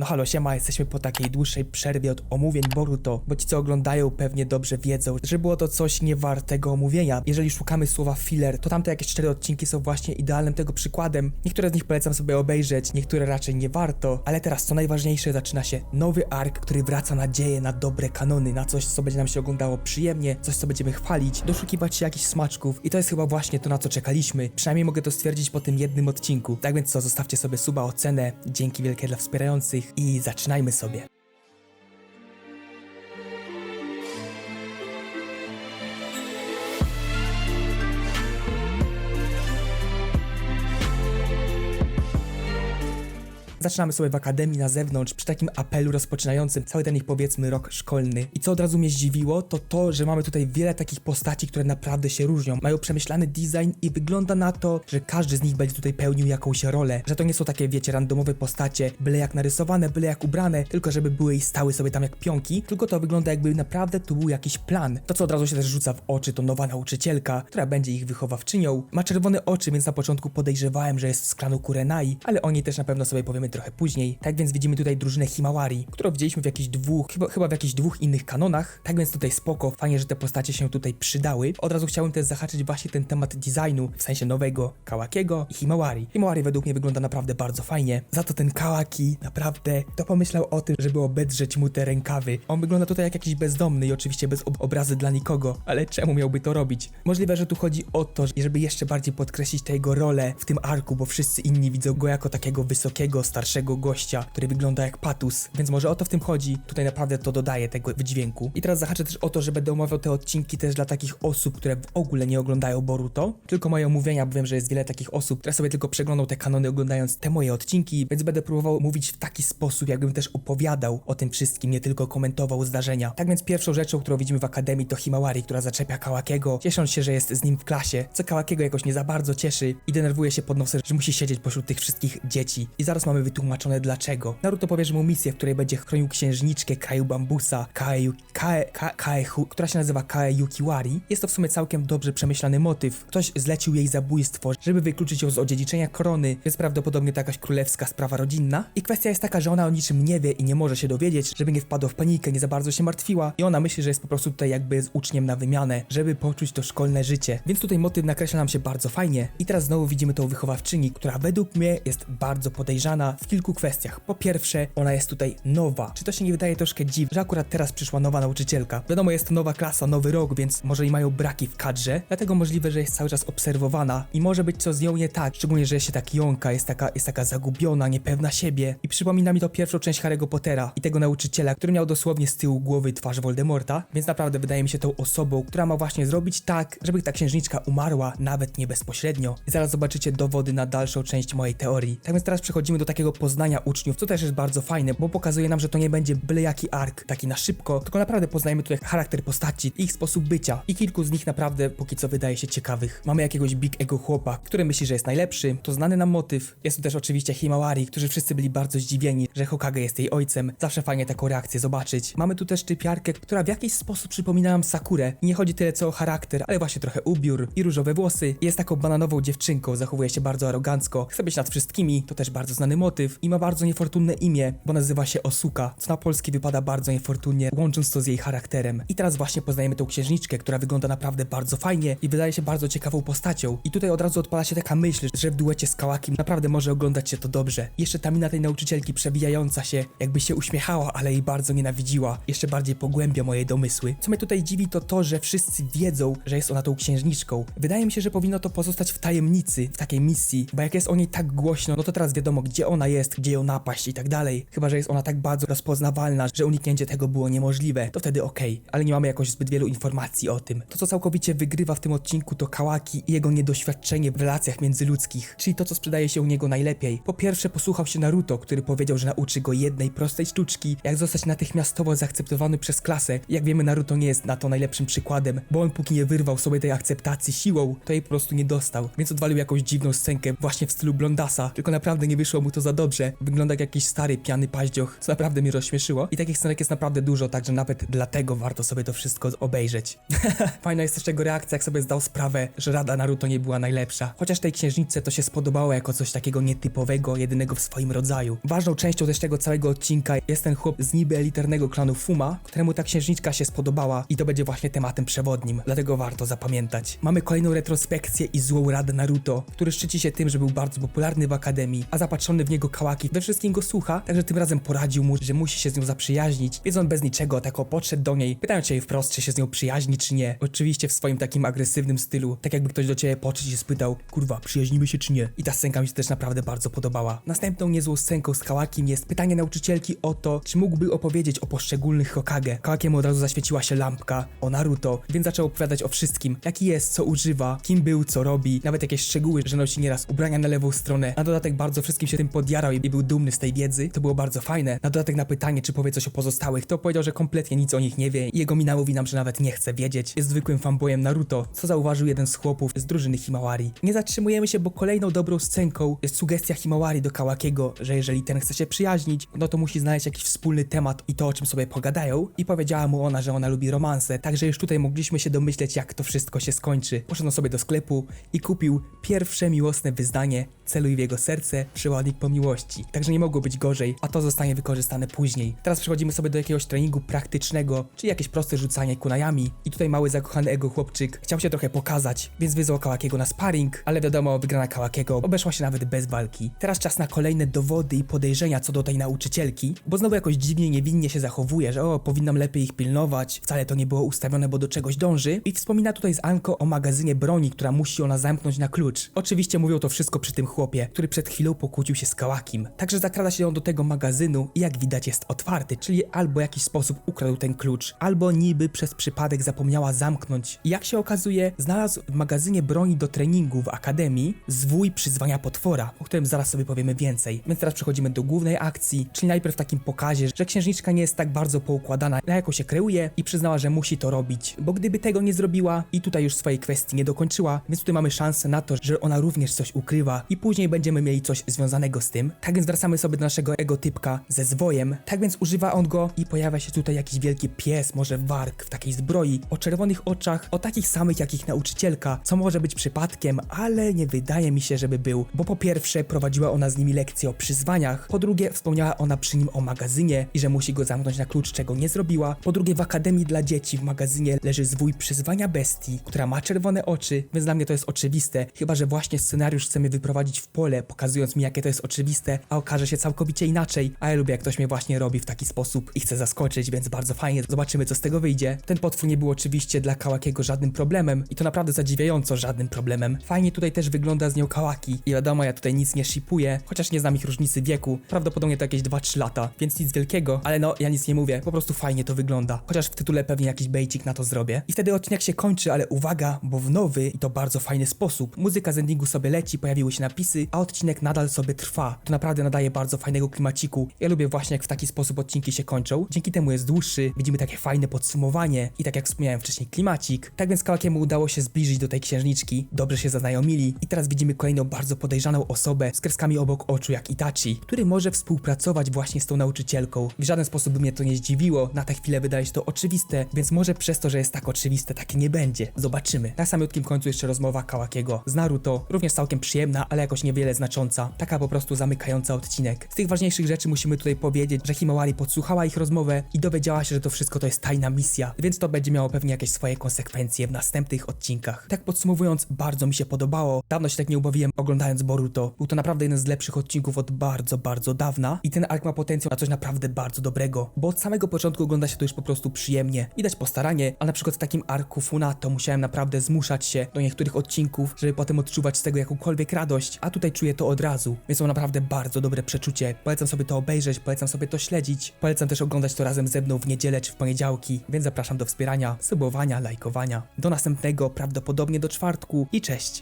No halo, siema, jesteśmy po takiej dłuższej przerwie od omówień Boruto, bo ci co oglądają pewnie dobrze wiedzą, że było to coś niewartego omówienia. Jeżeli szukamy słowa filler, to tamte jakieś cztery odcinki są właśnie idealnym tego przykładem. Niektóre z nich polecam sobie obejrzeć, niektóre raczej nie warto, ale teraz co najważniejsze, zaczyna się nowy ark, który wraca nadzieję na dobre kanony, na coś, co będzie nam się oglądało przyjemnie, coś, co będziemy chwalić, doszukiwać się jakichś smaczków i to jest chyba właśnie to, na co czekaliśmy. Przynajmniej mogę to stwierdzić po tym jednym odcinku. Tak więc co, zostawcie sobie suba, ocenę, dzięki wielkie dla wspierających i zaczynajmy sobie. Zaczynamy sobie w akademii na zewnątrz przy takim apelu rozpoczynającym cały ten ich powiedzmy rok szkolny. I co od razu mnie zdziwiło, to to, że mamy tutaj wiele takich postaci, które naprawdę się różnią. Mają przemyślany design i wygląda na to, że każdy z nich będzie tutaj pełnił jakąś rolę. Że to nie są takie, wiecie, randomowe postacie, byle jak narysowane, byle jak ubrane, tylko żeby były i stały sobie tam jak pionki, tylko to wygląda jakby naprawdę tu był jakiś plan. To co od razu się też rzuca w oczy, to nowa nauczycielka, która będzie ich wychowawczynią. Ma czerwone oczy, więc na początku podejrzewałem, że jest z klanu Kurenai, ale o niej też na pewno sobie powiemy trochę później. Tak więc widzimy tutaj drużynę Himawari, którą widzieliśmy w jakichś dwóch, chyba, chyba w jakichś dwóch innych kanonach. Tak więc tutaj spoko, fajnie, że te postacie się tutaj przydały. Od razu chciałem też zahaczyć właśnie ten temat designu, w sensie nowego Kawakiego i Himawari. Himawari według mnie wygląda naprawdę bardzo fajnie. Za to ten Kawaki naprawdę to pomyślał o tym, żeby obedrzeć mu te rękawy. On wygląda tutaj jak jakiś bezdomny i oczywiście bez ob obrazy dla nikogo, ale czemu miałby to robić? Możliwe, że tu chodzi o to, żeby jeszcze bardziej podkreślić tę jego rolę w tym arku, bo wszyscy inni widzą go jako takiego wysokiego, starszego gościa, który wygląda jak patus, więc może o to w tym chodzi. Tutaj naprawdę to dodaje tego wydźwięku. I teraz zahaczę też o to, że będę omawiał te odcinki też dla takich osób, które w ogóle nie oglądają Boruto, tylko moje omówienia, bo wiem, że jest wiele takich osób, które sobie tylko przeglądą te kanony oglądając te moje odcinki, więc będę próbował mówić w taki sposób, jakbym też opowiadał o tym wszystkim, nie tylko komentował zdarzenia. Tak więc pierwszą rzeczą, którą widzimy w Akademii to Himawari, która zaczepia Kawakiego, ciesząc się, że jest z nim w klasie, co Kawakiego jakoś nie za bardzo cieszy i denerwuje się pod nosem, że musi siedzieć pośród tych wszystkich dzieci. I zaraz mamy wytłumaczone dlaczego. Naruto powierzył mu misję, w której będzie chronił księżniczkę kraju bambusa, Kae, Kae, Kae, Kaehu, która się nazywa Kae Yukiwari. Jest to w sumie całkiem dobrze przemyślany motyw. Ktoś zlecił jej zabójstwo, żeby wykluczyć ją z odziedziczenia korony, więc prawdopodobnie to jakaś królewska sprawa rodzinna. I kwestia jest taka, że ona o niczym nie wie i nie może się dowiedzieć, żeby nie wpadła w panikę, nie za bardzo się martwiła i ona myśli, że jest po prostu tutaj jakby z uczniem na wymianę, żeby poczuć to szkolne życie. Więc tutaj motyw nakreśla nam się bardzo fajnie. I teraz znowu widzimy tą wychowawczyni, która według mnie jest bardzo podejrzana w kilku kwestiach. Po pierwsze, ona jest tutaj nowa. Czy to się nie wydaje troszkę dziwne, że akurat teraz przyszła nowa nauczycielka? Wiadomo, jest to nowa klasa, nowy rok, więc może i mają braki w kadrze, dlatego możliwe, że jest cały czas obserwowana i może być co z nią nie tak, szczególnie, że się tak jąka, jest taka, jest taka zagubiona, niepewna siebie i przypomina mi to pierwszą część Harry'ego Pottera i tego nauczyciela, który miał dosłownie z tyłu głowy twarz Voldemorta, więc naprawdę wydaje mi się tą osobą, która ma właśnie zrobić tak, żeby ta księżniczka umarła, nawet nie bezpośrednio. I zaraz zobaczycie dowody na dalszą część mojej teorii. Tak więc teraz przechodzimy do takiego poznania uczniów, co też jest bardzo fajne, bo pokazuje nam, że to nie będzie byle jaki ark, taki na szybko, tylko naprawdę poznajemy tutaj charakter postaci, ich sposób bycia i kilku z nich naprawdę póki co wydaje się ciekawych. Mamy jakiegoś big ego chłopa, który myśli, że jest najlepszy, to znany nam motyw. Jest tu też oczywiście Himawari, którzy wszyscy byli bardzo zdziwieni, że Hokage jest jej ojcem. Zawsze fajnie taką reakcję zobaczyć. Mamy tu też typiarkę, która w jakiś sposób przypomina nam Sakurę. Nie chodzi tyle co o charakter, ale właśnie trochę ubiór i różowe włosy. Jest taką bananową dziewczynką, zachowuje się bardzo arogancko, chce być nad wszystkimi, to też bardzo znany motyw i ma bardzo niefortunne imię, bo nazywa się Osuka, co na polski wypada bardzo niefortunnie, łącząc to z jej charakterem. I teraz właśnie poznajemy tą księżniczkę, która wygląda naprawdę bardzo fajnie i wydaje się bardzo ciekawą postacią. I tutaj od razu odpala się taka myśl, że w duecie z Kałakim naprawdę może oglądać się to dobrze. Jeszcze ta mina tej nauczycielki przewijająca się, jakby się uśmiechała, ale jej bardzo nienawidziła, jeszcze bardziej pogłębia moje domysły. Co mnie tutaj dziwi to to, że wszyscy wiedzą, że jest ona tą księżniczką. Wydaje mi się, że powinno to pozostać w tajemnicy, w takiej misji, bo jak jest o niej tak głośno, no to teraz wiadomo, gdzie ona jest, gdzie ją napaść i tak dalej. Chyba, że jest ona tak bardzo rozpoznawalna, że uniknięcie tego było niemożliwe, to wtedy okej, ale nie mamy jakoś zbyt wielu informacji o tym. To, co całkowicie wygrywa w tym odcinku, to Kawaki i jego niedoświadczenie w relacjach międzyludzkich, czyli to, co sprzedaje się u niego najlepiej. Po pierwsze, posłuchał się Naruto, który powiedział, że nauczy go jednej prostej sztuczki, jak zostać natychmiastowo zaakceptowany przez klasę. Jak wiemy, Naruto nie jest na to najlepszym przykładem, bo on póki nie wyrwał sobie tej akceptacji siłą, to jej po prostu nie dostał, więc odwalił jakąś dziwną scenkę właśnie w stylu Blondasa, tylko naprawdę nie wyszło mu to za dobrze. Wygląda jak jakiś stary, piany paździoch, co naprawdę mnie rozśmieszyło. I takich scenek jest naprawdę dużo, także nawet dlatego warto sobie to wszystko obejrzeć. Fajna jest też jego reakcja, jak sobie zdał sprawę, że Rada Naruto nie była najlepsza. Chociaż tej księżniczce to się spodobało jako coś takiego nietypowego, jedynego w swoim rodzaju. Ważną częścią też tego całego odcinka jest ten chłop z niby elitarnego klanu Fuma, któremu ta księżniczka się spodobała i to będzie właśnie tematem przewodnim, dlatego warto zapamiętać. Mamy kolejną retrospekcję i złą Radę Naruto, który szczyci się tym, że był bardzo popularny w akademii, a zapatrzony w niego Kałaki we wszystkim go słucha, także tym razem poradził mu, że musi się z nią zaprzyjaźnić, więc on bez niczego tak podszedł do niej, pytając się jej wprost, czy się z nią przyjaźni, czy nie. Oczywiście w swoim takim agresywnym stylu, tak jakby ktoś do ciebie podszedł i spytał, kurwa, przyjaźnimy się czy nie? I ta scenka mi się też naprawdę bardzo podobała. Następną niezłą scenką z Kałakim jest pytanie nauczycielki o to, czy mógłby opowiedzieć o poszczególnych Hokage. Kałakiemu od razu zaświeciła się lampka o Naruto, więc zaczął opowiadać o wszystkim, jaki jest, co używa, kim był, co robi, nawet jakieś szczegóły, że nosi nieraz ubrania na lewą stronę. Na dodatek bardzo wszystkim się tym podjarał i był dumny z tej wiedzy, to było bardzo fajne. Na dodatek na pytanie, czy powie coś o pozostałych, to powiedział, że kompletnie nic o nich nie wie i jego mina mówi nam, że nawet nie chce wiedzieć. Jest zwykłym fanboyem Naruto, co zauważył jeden z chłopów z drużyny Himawari. Nie zatrzymujemy się, bo kolejną dobrą scenką jest sugestia Himawari do Kawakiego, że jeżeli ten chce się przyjaźnić, no to musi znaleźć jakiś wspólny temat i to, o czym sobie pogadają. I powiedziała mu ona, że ona lubi romanse, także już tutaj mogliśmy się domyśleć, jak to wszystko się skończy. Poszedł sobie do sklepu i kupił pierwsze miłosne wyznanie Celuj w jego serce, przewodnik po miłości. Także nie mogło być gorzej, a to zostanie wykorzystane później. Teraz przechodzimy sobie do jakiegoś treningu praktycznego, czyli jakieś proste rzucanie kunajami. I tutaj mały zakochany ego chłopczyk chciał się trochę pokazać, więc wyzwał Kałakiego na sparring, ale wiadomo, wygrana Kałakiego obeszła się nawet bez walki. Teraz czas na kolejne dowody i podejrzenia co do tej nauczycielki, bo znowu jakoś dziwnie, niewinnie się zachowuje, że o, powinnam lepiej ich pilnować, wcale to nie było ustawione, bo do czegoś dąży. I wspomina tutaj z Anko o magazynie broni, która musi ona zamknąć na klucz. Oczywiście mówią to wszystko przy tym chłopie, który przed chwilą pokłócił się z Kałakim. Także zakrada się on do tego magazynu i jak widać jest otwarty, czyli albo w jakiś sposób ukradł ten klucz, albo niby przez przypadek zapomniała zamknąć. I jak się okazuje, znalazł w magazynie broni do treningu w akademii zwój przyzwania potwora, o którym zaraz sobie powiemy więcej. Więc teraz przechodzimy do głównej akcji, czyli najpierw w takim pokazie, że księżniczka nie jest tak bardzo poukładana, na jaką się kreuje i przyznała, że musi to robić, bo gdyby tego nie zrobiła i tutaj już swojej kwestii nie dokończyła, więc tutaj mamy szansę na to, że ona również coś ukrywa i później będziemy mieli coś związanego z tym. Tak więc wracamy sobie do naszego egotypka ze zwojem, tak więc używa on go i pojawia się tutaj jakiś wielki pies, może warg w takiej zbroi, o czerwonych oczach, o takich samych jak ich nauczycielka, co może być przypadkiem, ale nie wydaje mi się, żeby był, bo po pierwsze prowadziła ona z nimi lekcje o przyzwaniach, po drugie wspomniała ona przy nim o magazynie i że musi go zamknąć na klucz, czego nie zrobiła, po drugie w Akademii dla Dzieci w magazynie leży zwój przyzwania bestii, która ma czerwone oczy, więc dla mnie to jest oczywiste, chyba że właśnie scenariusz chcemy wyprowadzić w pole, pokazując mi jakie to jest oczywiste, a okaże się całkowicie inaczej, a ja lubię jak ktoś mnie właśnie robi w taki sposób i chce zaskoczyć, więc bardzo fajnie, zobaczymy co z tego wyjdzie. Ten potwór nie był oczywiście dla Kałakiego żadnym problemem i to naprawdę zadziwiająco żadnym problemem. Fajnie tutaj też wygląda z nią Kałaki. I wiadomo, ja tutaj nic nie shipuję, chociaż nie znam ich różnicy wieku, prawdopodobnie to jakieś 2-3 lata, więc nic wielkiego, ale no, ja nic nie mówię, po prostu fajnie to wygląda, chociaż w tytule pewnie jakiś bejcik na to zrobię. I wtedy odcinek się kończy, ale uwaga, bo w nowy i to bardzo fajny sposób, muzyka z endingu sobie leci, pojawiły się napisy, a odcinek nadal sobie trwa. To naprawdę nadaje bardzo fajnego klimaciku. Ja lubię właśnie jak w taki sposób odcinki się kończą. Dzięki temu jest dłuższy, widzimy takie fajne podsumowanie i tak jak wspomniałem wcześniej klimacik. Tak więc Kałakiemu udało się zbliżyć do tej księżniczki, dobrze się zaznajomili i teraz widzimy kolejną bardzo podejrzaną osobę z kreskami obok oczu jak Itachi, który może współpracować właśnie z tą nauczycielką. W żaden sposób by mnie to nie zdziwiło, na tę chwilę wydaje się to oczywiste, więc może przez to, że jest tak oczywiste, takie nie będzie. Zobaczymy. Na samym końcu jeszcze rozmowa Kałakiego z Naruto, również całkiem przyjemna, ale jakoś niewiele znacząca. Taka po prostu zamykająca odcinek. Z tych ważniejszych rzeczy musimy tutaj powiedzieć, że Himawari podsłuchała ich rozmowę i dowiedziała się, że to wszystko to jest tajna misja, więc to będzie miało pewnie jakieś swoje konsekwencje w następnych odcinkach. Tak podsumowując, bardzo mi się podobało. Dawno się tak nie ubawiłem oglądając Boruto. Był to naprawdę jeden z lepszych odcinków od bardzo, bardzo dawna i ten ark ma potencjał na coś naprawdę bardzo dobrego, bo od samego początku ogląda się to już po prostu przyjemnie. Widać postaranie, a na przykład w takim arku Funato musiałem naprawdę zmuszać się do niektórych odcinków, żeby potem odczuwać z tego jakąkolwiek radość, a tutaj czuję to od razu, więc mam naprawdę bardzo dobre przeczucie. Polecam sobie to obejrzeć, polecam sobie to śledzić, polecam też oglądać to razem ze mną w niedzielę czy w poniedziałki, więc zapraszam do wspierania, subowania, lajkowania. Do następnego, prawdopodobnie do czwartku i cześć!